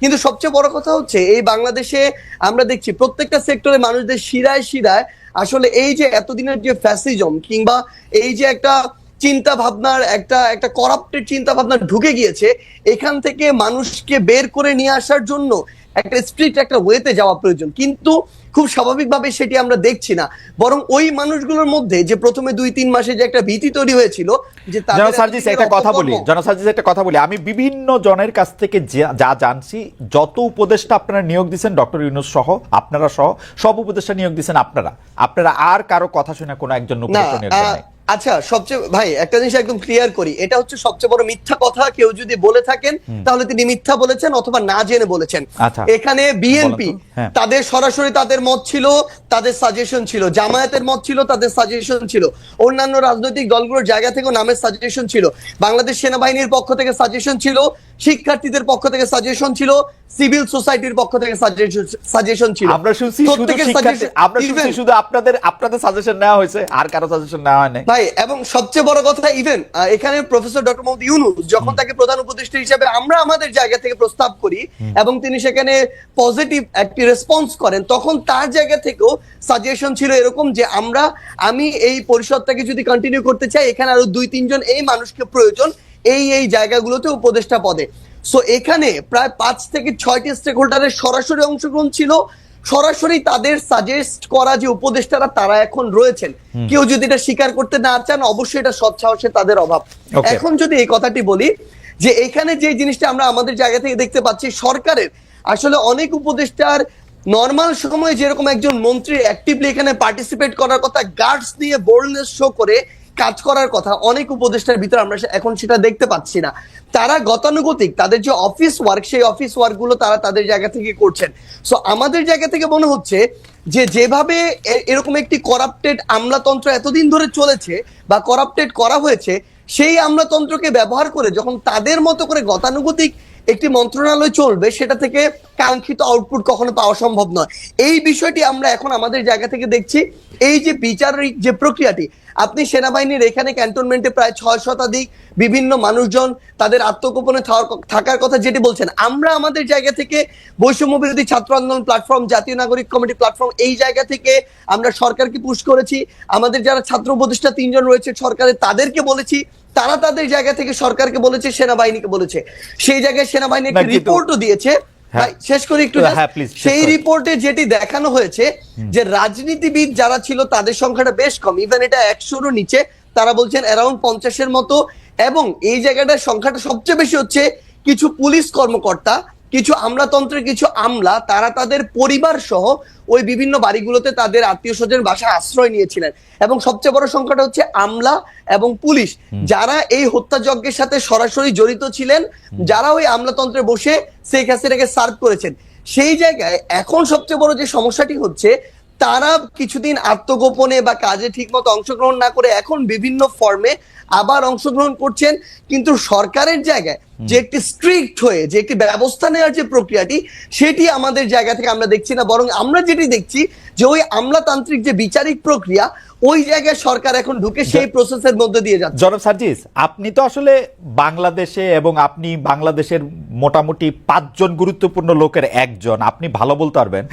কিন্তু সবচেয়ে বড় কথা হচ্ছে, এই বাংলাদেশে আমরা দেখছি প্রত্যেকটা সেক্টরে মানুষদের শিরায় শিরায় আসলে এই যে এতদিনের যে ফ্যাসিজম কিংবা এই যে একটা চিন্তা ভাবনার একটা একটা করাপ্টেড চিন্তা ভাবনা ঢুকে গিয়েছে, এখান থেকে মানুষকে বের করে নিয়ে আসার জন্য একটা স্ট্রিক্ট একটা ওয়েতে যাওয়া প্রয়োজন। কিন্তু খুব স্বাভাবিকভাবে সেটি আমরা দেখছি না। বরং ওই মানুষগুলোর মধ্যে যে প্রথমে দুই তিন মাসে যে একটা ভীতি তৈরি হয়েছিল যে জনসার্জিস একটা কথা বলি জনসার্জিস একটা কথা বলি। আমি বিভিন্ন জনের কাছ থেকে যা- জানছি যত উপদেষ্টা আপনারা নিয়োগ দিচ্ছেন ডক্টর ইউনুস সহ আপনারা সহ সব উপদেষ্টা নিয়োগ দিচ্ছেন আপনারা। আপনারা আর কারও কথা শুনে কোনো একজন উপদেষ্টা নিয়োগ দেন। আচ্ছা সবচেয়ে ভাই একটা জিনিস একদম ক্লিয়ার করি এটা হচ্ছে সবচেয়ে বড় মিথ্যা কথা কেউ যদি বলে থাকেন তাহলে তিনি মিথ্যা বলেছেন অথবা না জেনে বলেছেন। আচ্ছা। এখানে বিএনপি হ্যাঁ। তাদের সরাসরি তাদের মত ছিল তাদের সাজেশন ছিল। জামায়াতের মত ছিল তাদের সাজেশন ছিল। অন্যান্য রাজনৈতিক দলগুলোর জায়গা থেকে নামের সাজেশন ছিল। বাংলাদেশ সেনাবাহিনীর পক্ষ থেকে সাজেশন ছিল শিক্ষার্থীদের পক্ষ থেকে সাজেশন ছিল সিভিল সোসাইটির পক্ষ থেকে সাজেশন ছিল। আমরা শুনছি শুধু আমরা শুনছি শুধু আপনাদের আপনাদের সাজেশন নেওয়া হয়েছে আর কারও সাজেশন নেওয়া হয় নাই। ভাই এবং সবচেয়ে বড় কথা ইভেন এখানে প্রফেসর ডক্টর মোহাম্মদ ইউনুস যখন তাকে প্রধান উপদেষ্টা হিসেবে আমরা আমাদের জায়গা থেকে প্রস্তাব করি এবং তিনি সেখানে পজিটিভ একটি রেসপন্স করেন তখন তার জায়গা থেকেও সাজেশন ছিল এরকম যে আমরা আমি এই পরিষদটাকে যদি কন্টিনিউ করতে চাই এখানে আরও দুই তিনজন এই মানুষকে প্রয়োজন এই এই জায়গাগুলোতে উপদেষ্টা পদে। সো এখানে প্রায় পাঁচ থেকে ছয়টি স্টেক হোল্ডারের সরাসরি অংশগ্রহণ ছিল। সরাসরি তাদের সাজেস্ট করা যে উপদেষ্টারা তারা এখন রয়েছেন। কেউ যদি এটা স্বীকার করতে না চান অবশ্যই এটা সৎসাহসে তাদের অভাব। এখন যদি এই কথাটি বলি যে এখানে যে জিনিসটা আমরা আমাদের জায়গা থেকে দেখতে পাচ্ছি সরকারের আসলে অনেক উপদেষ্টার নর্মাল সময়ে যেরকম একজন মন্ত্রী অ্যাক্টিভলি এখানে পার্টিসিপেট করার কথা গার্ডস দিয়ে বোল্ডনেস শো করে কাজ করার কথা অনেক উপদেষ্টার ভিতরে আমরা এখন সেটা দেখতে পাচ্ছি না। তারা গতানুগতিক, তাদের যে অফিস ওয়ার্ক সেই অফিস ওয়ার্কগুলো তারা তাদের জায়গা থেকে করছেন। সো আমাদের জায়গা থেকে মনে হচ্ছে যে যেভাবে এরকম একটি করাপ্টেড আমলাতন্ত্র এতদিন ধরে চলেছে বা করাপ্টেড করা হয়েছে, সেই আমলাতন্ত্রকে ব্যবহার করে যখন তাদের মতো করে গতানুগতিক একটি মন্ত্রণালয় চলবে, সেটা থেকে কাঙ্ক্ষিত আউটপুট কখনো পাওয়া সম্ভব নয়। এই বিষয়টি আমরা এখন আমাদের জায়গা থেকে দেখছি। এই যে বিচারিক যে প্রক্রিয়াটি আপনি সেনাবাহিনীর এখানে ক্যান্টনমেন্টে প্রায় ছয় শতাধিক বিভিন্ন মানুষজন তাদের আত্মগোপনে থাকার- কথা যেটি বলছেন। আমরা আমাদের জায়গা থেকে বৈষম্য বিরোধী ছাত্র আন্দোলন প্ল্যাটফর্ম জাতীয় নাগরিক কমিটি প্ল্যাটফর্ম এই জায়গা থেকে আমরা সরকারকে পুশ করেছি। আমাদের যারা ছাত্র উপদেষ্টা তিনজন রয়েছে সরকারের তাদেরকে বলেছি তারা তাদের জায়গা থেকে সরকারকে বলেছে সেনাবাহিনীকে বলেছে। সেই জায়গায় সেনাবাহিনী একটা রিপোর্টও দিয়েছে। ভাই, শেষ করে একটু হ্যাঁ, শেষ সেই রিপোর্টে যেটি দেখানো হয়েছে যে রাজনীতিবিদ যারা ছিল তাদের সংখ্যাটা বেশ কম। ইভেন এটা একশোরও নিচে তারা বলছেন অ্যারাউন্ড পঞ্চাশের মতো। এবং এই জায়গাটার সংখ্যাটা সবচেয়ে বেশি হচ্ছে কিছু পুলিশ কর্মকর্তা। কিছু আমলাতন্ত্রের কিছু আমলা তারা তাদের পরিবার সহ ওই বিভিন্ন বাড়িগুলোতে তাদের আত্মীয় স্বজন বাসায় আশ্রয় নিয়েছিলেন। এবং সবচেয়ে বড় সংখ্যাটা হচ্ছে আমলা এবং পুলিশ। যারা এই হত্যাযজ্ঞের সাথে সরাসরি জড়িত ছিলেন যারা ওই আমলাতন্ত্রে বসে শেখ হাসিনাকে সার্ভ করেছেন। সেই জায়গায় এখন সবচেয়ে বড় যে সমস্যাটি হচ্ছে তারা কিছুদিন আত্মগোপনে বা কাজে ঠিকমতো অংশগ্রহণ না করে এখন বিভিন্ন ফর্মে আবার অংশগ্রহণ করছেন। কিন্তু সরকারের জায়গায় যে একটি স্ট্রিক্ট হয়ে যে একটি ব্যবস্থা নেওয়ার যে প্রক্রিয়াটি সেটি আমাদের জায়গা থেকে আমরা দেখছি না। বরং আমরা যেটি দেখছি যে ওই আমলাতান্ত্রিক যে বিচারিক প্রক্রিয়া ওই জায়গায় সরকার এখন ঢুকে সেই প্রসেসের মধ্যে দিয়ে যাচ্ছে। জনাব সার্জিস আপনি তো আসলে বাংলাদেশে এবং আপনি বাংলাদেশের মোটামুটি পাঁচজন গুরুত্বপূর্ণ লোকের একজন আপনি ভালো বলতে পারবেন।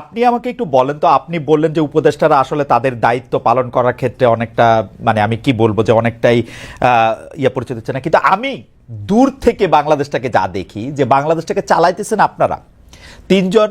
আপনি আমাকে একটু বলেন তো আপনি বললেন যে উপদেষ্টারা আসলে তাদের দায়িত্ব পালন করার ক্ষেত্রে অনেকটা মানে আমি কি বলব যে অনেকটাই ইয়ে পরিচিত হচ্ছে না। কিন্তু আমি দূর থেকে বাংলাদেশটাকে যা দেখি যে বাংলাদেশটাকে চালাইতেছেন আপনারা। তিনজন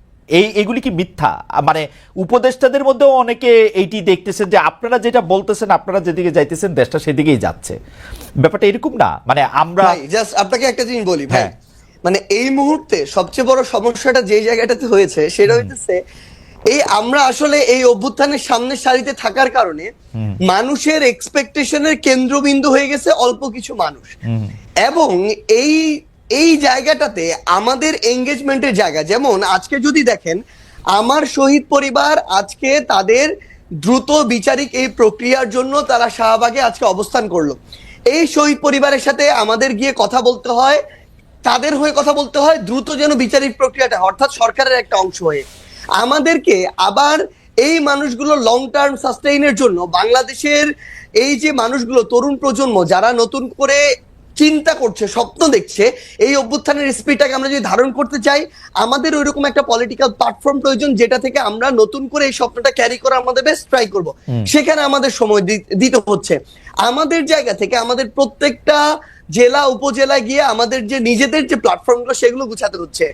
এই এগুলি কি মিথ্যা? মানে উপদেষ্টাদের মধ্যেও অনেকে এইটি দেখতেছেন যে আপনারা যেটা বলতেছেন আপনারা যেদিকে যাইতেছেন দেশটা সেদিকেই যাচ্ছে। ব্যাপারটা এরকম না। মানে আমরা জাস্ট আপনাকে একটা জিনিস বলি ভাই। হ্যাঁ। মানে এই মুহূর্তে সবচেয়ে বড় সমস্যাটা যে জায়গাটাতে হয়েছে সেটা হইতেছে এই আমরা আসলে এই অভ্যুত্থানের সামনের সারিতে থাকার কারণে মানুষের এক্সপেকটেশনের কেন্দ্রবিন্দু হয়ে গেছে অল্প কিছু মানুষ। এবং এই এই জায়গাটাতে আমাদের এঙ্গেজমেন্টের জায়গা। যেমন আজকে যদি দেখেন, আমার শহীদ পরিবার আজকে তাদের দ্রুত বিচারিক এই প্রক্রিয়ার জন্য তারা শাহবাগে আজকে অবস্থান করল। এই শহীদ পরিবারের সাথে আমাদের গিয়ে কথা বলতে হয়, তাদের হয়ে কথা বলতে হয়, দ্রুত যেন বিচারিক প্রক্রিয়াটা অর্থাৎ সরকারের একটা অংশ হয়ে। আমাদেরকে আবার এই মানুষগুলো লং টার্ম সাস্টেইনের জন্য, বাংলাদেশের এই যে মানুষগুলো, তরুণ প্রজন্ম, যারা নতুন করে চিন্তা করছে স্বপ্ন দেখছে এই অভ্যুত্থানের স্পিডটাকে আমরা যদি ধারণ করতে চাই আমাদের ওই রকম একটা পলিটিক্যাল প্ল্যাটফর্ম প্রয়োজন যেটা থেকে আমরা নতুন করে এই স্বপ্নটা ক্যারি করা আমাদের বেস্ট ট্রাই করব। সেখানে আমাদের সময় দিতে হচ্ছে। আমাদের জায়গা থেকে আমাদের প্রত্যেকটা জেলা উপজেলায় গিয়ে আমাদের যে নিজেদের যে প্ল্যাটফর্মগুলো সেগুলো গুছাতে হচ্ছে।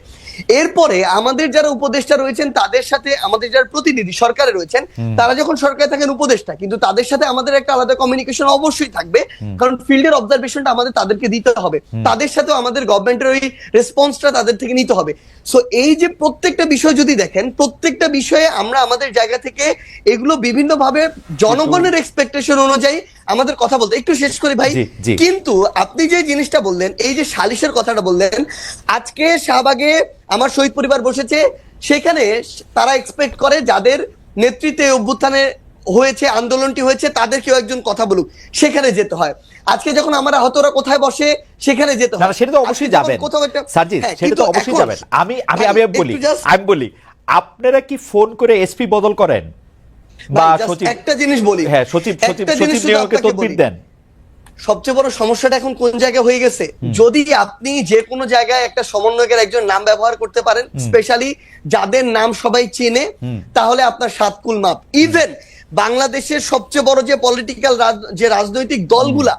এরপরে আমাদের যারা উপদেষ্টা রয়েছেন তাদের সাথে আমাদের যারা প্রতিনিধি সরকারে রয়েছেন তারা যখন সরকারে থাকেন উপদেষ্টা কিন্তু তাদের সাথে আমাদের একটা আলাদা কমিউনিকেশন অবশ্যই থাকবে। কারণ ফিল্ডের অবজারভেশনটা আমাদের তাদেরকে দিতে হবে। তাদের সাথেও আমাদের গভর্নমেন্টের ওই রেসপন্সটা তাদের থেকে নিতে হবে। সো এই যে প্রত্যেকটা বিষয় যদি দেখেন প্রত্যেকটা বিষয়ে আমরা আমাদের জায়গা থেকে এগুলো বিভিন্নভাবে জনগণের এক্সপেকটেশন অনুযায়ী আমাদের কথা বলতে একটু শেষ করি ভাই। কিন্তু আপনি যে জিনিসটা বললেন এই যে সালিশের কথাটা বললেন আজকে শাহবাগে আমার শহীদ পরিবার বসেছে সেখানে তারা এক্সপেক্ট করে যাদের নেতৃত্বে অভ্যুত্থানে হয়েছে আন্দোলনটি হয়েছে তাদের কেউ একজন কথা বলুক সেখানে যেতে হয়। আজকে যখন আমরা হতরা কোথায় বসে সেখানে যেতে হয়। সেটা তো অবশ্যই যাবেন। কোথাও একটা সার্জিস হ্যাঁ, সেটা তো অবশ্যই যাবেন। আমি আমি আমি বলি আমি বলি আপনারা কি ফোন করে এসপি বদল করেন? বা সচিব একটা জিনিস বলি। হ্যাঁ সচিব সচিব সচিব নিয়োগকে তদবির দেন। সবচেয়ে বড় সমস্যাটা এখন কোন জায়গায় হয়ে গেছে? যদি আপনি যে কোনো জায়গায় একটা সমন্বয়কের একজন নাম ব্যবহার করতে পারেন স্পেশালি যাদের নাম সবাই চেনে তাহলে আপনার সাতকুল মাপ। ইভেন বাংলাদেশের সবচেয়ে বড় যে পলিটিক্যাল যে রাজনৈতিক দলগুলা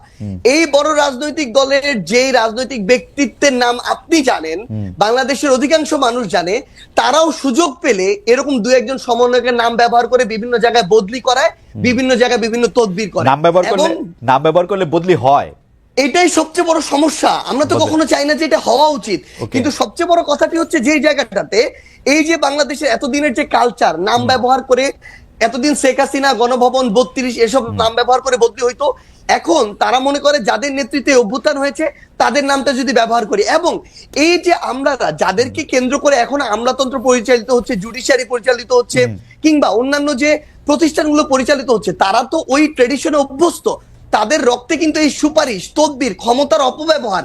এই বড় রাজনৈতিক দলের যে রাজনৈতিক ব্যক্তিত্বের নাম আপনি জানেন বাংলাদেশের অধিকাংশ মানুষ জানে তারাও সুযোগ পেলে এরকম দু একজন সমন্বয়কের নাম ব্যবহার করে বিভিন্ন জায়গায় বদলি করায় বিভিন্ন জায়গায় বিভিন্ন তদবির করে। নাম ব্যবহার করলে নাম ব্যবহার করলে বদলি হয়। এটাই সবচেয়ে বড় সমস্যা। আমরা তো কখনো চাই না যে এটা হওয়া উচিত। কিন্তু সবচেয়ে বড় কথাটি হচ্ছে যে জায়গাটাতে এই যে বাংলাদেশের এতদিনের যে কালচার নাম ব্যবহার করে এতদিন শেখ হাসিনা গণভবন বত্রিশ এসব নাম ব্যবহার করে বদলি হইতো। এখন তারা মনে করে যাদের নেতৃত্বে অভ্যুত্থান হয়েছে তাদের নামটা যদি ব্যবহার করি। এবং এই যে আমরা যাদেরকে কেন্দ্র করে এখন আমলাতন্ত্র পরিচালিত হচ্ছে জুডিশিয়ারি পরিচালিত হচ্ছে কিংবা অন্যান্য যে প্রতিষ্ঠানগুলো পরিচালিত হচ্ছে তারা তো ওই ট্রেডিশনে অভ্যস্ত। তাদের রক্তে কিন্তু এই সুপারিশ তদবির ক্ষমতার অপব্যবহার